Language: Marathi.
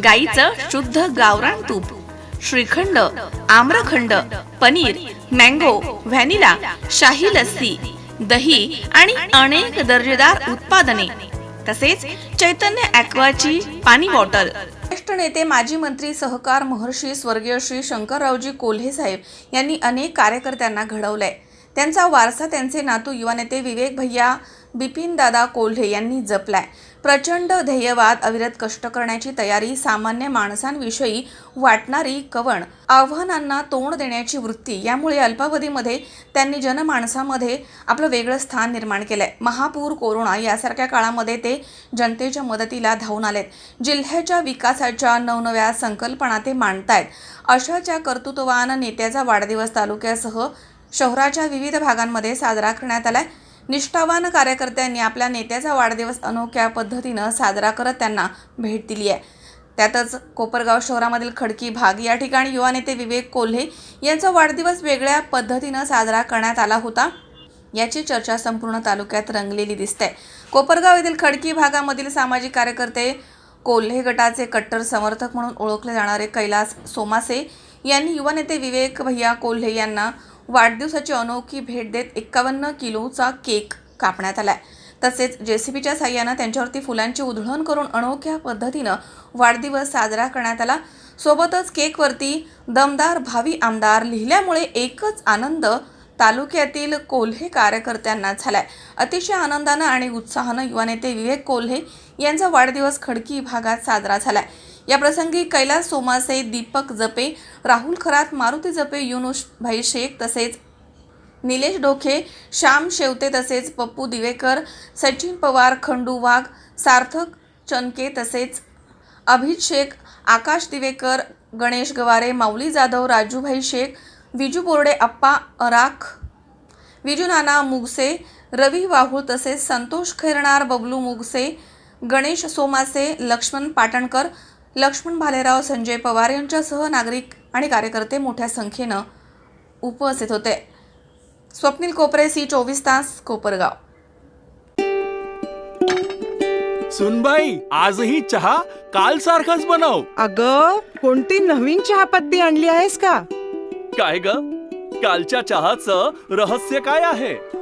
गाईचं शुद्ध गावरान तूप श्रीखंड आम्रखंड पनीर मँगो व्हॅनिला शाही लस्सी दही आणि अनेक दर्जेदार उत्पादने. तसेच चैतन्य ॲक्वाची पाणी बॉटल. ज्येष्ठ नेते माजी मंत्री सहकार महर्षी स्वर्गीय श्री शंकररावजी कोल्हे साहेब यांनी अनेक कार्यकर्त्यांना घडवलंय. त्यांचा वारसा त्यांचे नातू युवा नेते विवेक भैया बिपिन दादा कोल्हे यांनी जपलाय. प्रचंड ध्येयवाद अविरत कष्ट करण्याची तयारी सामान्य माणसांविषयी वाटणारी कवण आव्हानांना तोंड देण्याची वृत्ती यामुळे अल्पावधीमध्ये त्यांनी जनमाणसामध्ये आपलं वेगळं स्थान निर्माण केलंय. महापूर कोरोना यासारख्या काळामध्ये ते जनतेच्या मदतीला धावून आलेत. जिल्ह्याच्या विकासाच्या नवनव्या संकल्पना ते मांडतायत. अशाच्या कर्तृत्ववान नेत्याचा वाढदिवस तालुक्यासह शहराच्या विविध भागांमध्ये साजरा करण्यात आलाय. निष्ठावान कार्यकर्त्यांनी आपल्या नेत्याचा वाढदिवस अनोख्या पद्धतीनं साजरा करत त्यांना भेट दिली आहे. त्यातच कोपरगाव शहरामधील खडकी भाग या ठिकाणी युवा नेते विवेक कोल्हे यांचा वाढदिवस वेगळ्या पद्धतीनं साजरा करण्यात आला होता. याची चर्चा संपूर्ण तालुक्यात रंगलेली दिसते. कोपरगाव येथील खडकी भागामधील सामाजिक कार्यकर्ते कोल्हे गटाचे कट्टर समर्थक म्हणून ओळखले जाणारे कैलास सोमासे यांनी युवा नेते विवेक भैया कोल्हे यांना वाढदिवसाची अनोखी भेट देत एक्कावन्न किलोचा केक कापण्यात आलाय. तसेच जेसीबीच्या साह्यानं त्यांच्यावरती फुलांची उधळण करून अनोख्या पद्धतीनं वाढदिवस साजरा करण्यात आला. सोबतच केकवरती दमदार भावी आमदार लिहिल्यामुळे एकच आनंद तालुक्यातील कोल्हे कार्यकर्त्यांना झालाय. अतिशय आनंदानं आणि उत्साहानं युवा नेते विवेक कोल्हे यांचा वाढदिवस खडकी भागात साजरा झालाय. याप्रसंगी कैलास सोमासे दीपक जपे राहुल खरात मारुती जपे युनुस भाई शेख तसेच निलेश डोखे श्याम शेवते तसेच पप्पू दिवेकर सचिन पवार खंडू वाघ सार्थक चनके तसेच अभिज शेख आकाश दिवेकर गणेश गवारे माऊली जाधव राजूभाई शेख विजू बोर्डे अप्पा अराख विजू नाना मुगसे रवी वाहुळ तसेच संतोष खैरणार बबलू मुगसे गणेश सोमासे लक्ष्मण पाटणकर लक्ष्मण भालेराव संजय पवार यांच्यासह नागरिक आणि कार्यकर्ते मोठ्या संख्येनं उपस्थित होते. स्वप्नील कोपरे सी चोवीस तास कोपरगाव. सुनबाई आजही चहा काल सारखाच बनव. अग कोणती नवीन चहापत्ती आणली आहेस का? काय ग? कालच्या चहाचं रहस्य काय आहे?